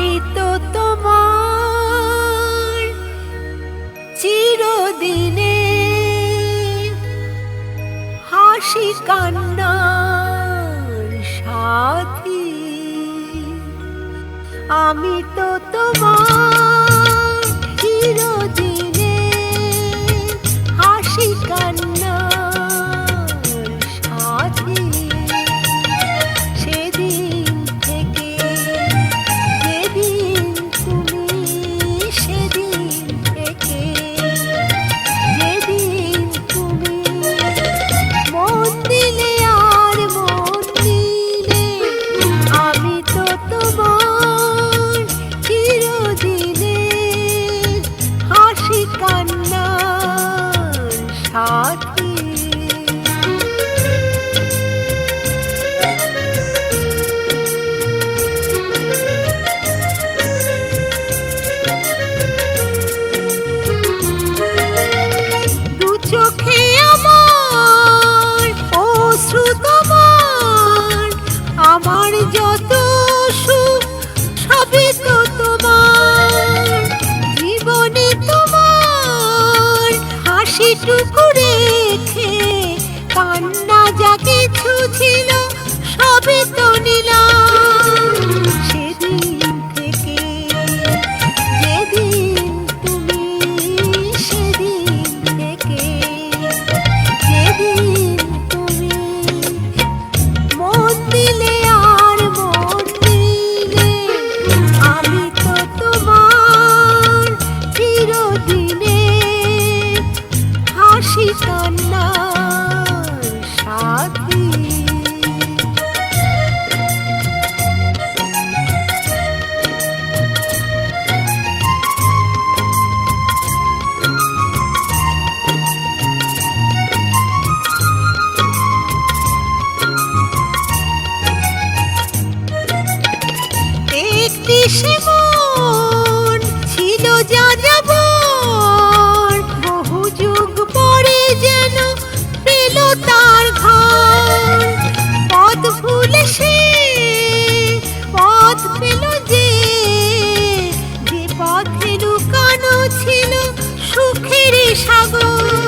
আমি তো তোমার চিরদিনে হাসি কান্নার সাথী। আমি তো তোমার দেশে মন ছিল যাযাবর বহু যুগ পরে যেন পেল তার ঘর পথ ভুলে সে, পথ পেল যে যে পথে লুকানো ছিল সুখের সাগর।